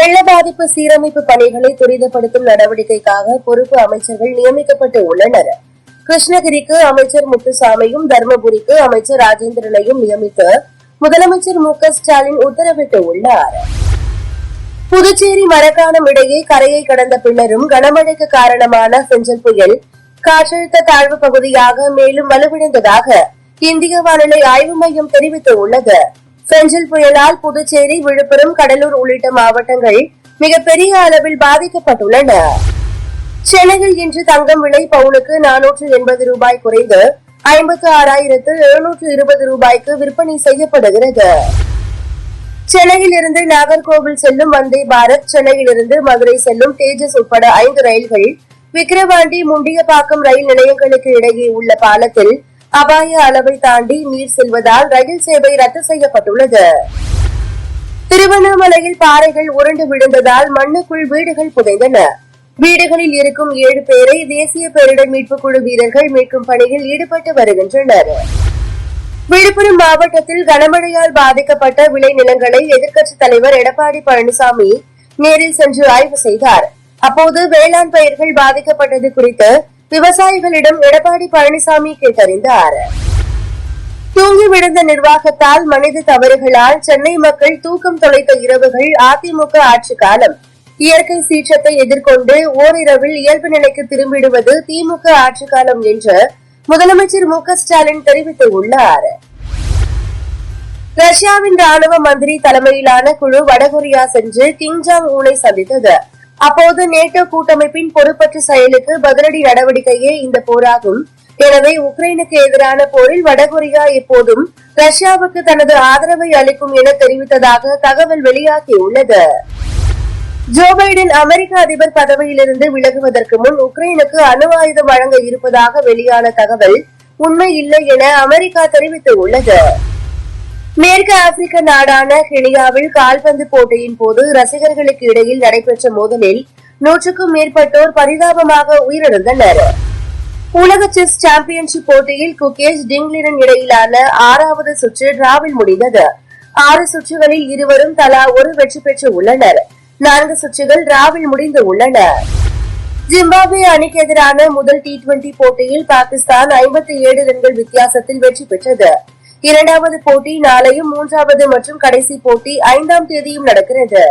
வெள்ள பாதிப்பு சீரமைப்பு பணிகளை துரிதப்படுத்தும் நடவடிக்கைக்காக பொறுப்பு அமைச்சர்கள் நியமிக்கப்பட்டு உள்ளனர். கிருஷ்ணகிரிக்கு அமைச்சர் முத்துசாமியும் தர்மபுரிக்கு அமைச்சர் ராஜேந்திரனையும் நியமித்து முதலமைச்சர் மு ஸ்டாலின் உத்தரவிட்டு உள்ளார். புதுச்சேரி மரக்காணம் இடையே கரையை கடந்த பின்னரும் கனமழைக்கு காரணமான செஞ்சல் புயல் காற்றழுத்த தாழ்வு பகுதியாக மேலும் வலுவிழந்ததாக இந்திய வானிலை ஆய்வு மையம் தெரிவித்துள்ளது. பெஞ்சல் புயலால் புதுச்சேரி விழுப்புரம் கடலூர் உள்ளிட்ட மாவட்டங்கள் மிகப்பெரிய அளவில் பாதிக்கப்பட்டுள்ளன. சென்னையில் இன்று தங்கம் விலை பவுனுக்கு நானூற்று எண்பது ரூபாய் குறைந்து ஐம்பத்து ஆறாயிரத்து எழுநூற்று இருபது ரூபாய்க்கு விற்பனை செய்யப்படுகிறது. சென்னையில் இருந்து நாகர்கோவில் செல்லும் வந்தே பாரத் சென்னையில் இருந்து மதுரை செல்லும் தேஜஸ் உட்பட ஐந்து ரயில்கள் விக்கிரவாண்டி முண்டியபாக்கம் ரயில் நிலையங்களுக்கு இடையே உள்ள பாலத்தில் அபாய அளவை தாண்டி நீர் செல்வதால் ரயில் சேவை ரத்து செய்யப்பட்டுள்ளது. திருவண்ணாமலையில் பாறைகள் உருண்டு விழுந்ததால் மண்ணுக்குள் வீடுகள் புதைந்தன. வீடுகளில் இருக்கும் ஏழு பேரை தேசிய பேரிடர் மீட்பு குழு வீரர்கள் மீட்கும் பணியில் ஈடுபட்டு வருகின்றனர். விழுப்புரம் மாவட்டத்தில் கனமழையால் பாதிக்கப்பட்ட விளைநிலங்களை எதிர்க்கட்சித் தலைவர் எடப்பாடி பழனிசாமி நேரில் சென்று ஆய்வு செய்தார். அப்போது வேளாண் பயிர்கள் பாதிக்கப்பட்டது குறித்து விவசாயிகளிடம் எடப்பாடி பழனிசாமி கேட்டறிந்தார். தூங்கி விழுந்த நிர்வாகத்தால் மனித தவறுகளால் சென்னை மக்கள் தூக்கம் தொலைத்த இரவுகள் அதிமுக ஆட்சி காலம். இயற்கை சீற்றத்தை எதிர்கொண்டு ஓரிரவில் இயல்பு நிலைக்கு திரும்பிடுவது திமுக ஆட்சி காலம் என்று முதலமைச்சர் மு ஸ்டாலின் தெரிவித்துள்ளார். ரஷ்யாவின் ராணுவ மந்திரி தலைமையிலான குழு வடகொரியா சென்று கிங் ஜாங் ஊனை சந்தித்தது. அப்போது நேட்டோ கூட்டமைப்பின் பொறுப்பற்ற செயலுக்கு பதிலடி நடவடிக்கையே இந்த போராகும். எனவே உக்ரைனுக்கு எதிரான போரில் வடகொரியா எப்போதும் ரஷ்யாவுக்கு தனது ஆதரவை அளிக்கும் என தெரிவித்ததாக தகவல் வெளியாகியுள்ளது. ஜோ பைடன் அமெரிக்க அதிபர் பதவியிலிருந்து விலகுவதற்கு முன் உக்ரைனுக்கு அணு ஆயுதம் வழங்க இருப்பதாக வெளியான தகவல் உண்மை இல்லை என அமெரிக்கா தெரிவித்துள்ளது. மேற்கு ஆப்பிரிக்க நாடான கெனியாவில் கால்பந்து போட்டியின் போது ரசிகர்களுக்கு இடையில் நடைபெற்ற மோதலில் நூற்றுக்கும் மேற்பட்டோர் பரிதாபமாக உயிரிழந்தனர். உலக செஸ் சாம்பியன்ஷிப் போட்டியில் குகேஷ் டிங்லிரன் இடையிலான ஆறாவது சுற்று டிராவில் முடிந்தது. ஆறு சுற்றுகளில் இருவரும் தலா ஒரு வெற்றி பெற்று உள்ளனர். நான்கு சுற்றுகள் டிராவில் முடிந்து உள்ளன. ஜிம்பாப்வே அணிக்கு எதிரான முதல் டி டுவெண்டி போட்டியில் பாகிஸ்தான் ஐம்பத்தி ஏழு ரன்கள் வித்தியாசத்தில் வெற்றி பெற்றது. இரண்டாவது போட்டி நாளையும் மூன்றாவது மற்றும் கடைசி போட்டி ஐந்தாம் தேதியும் நடக்கிறது.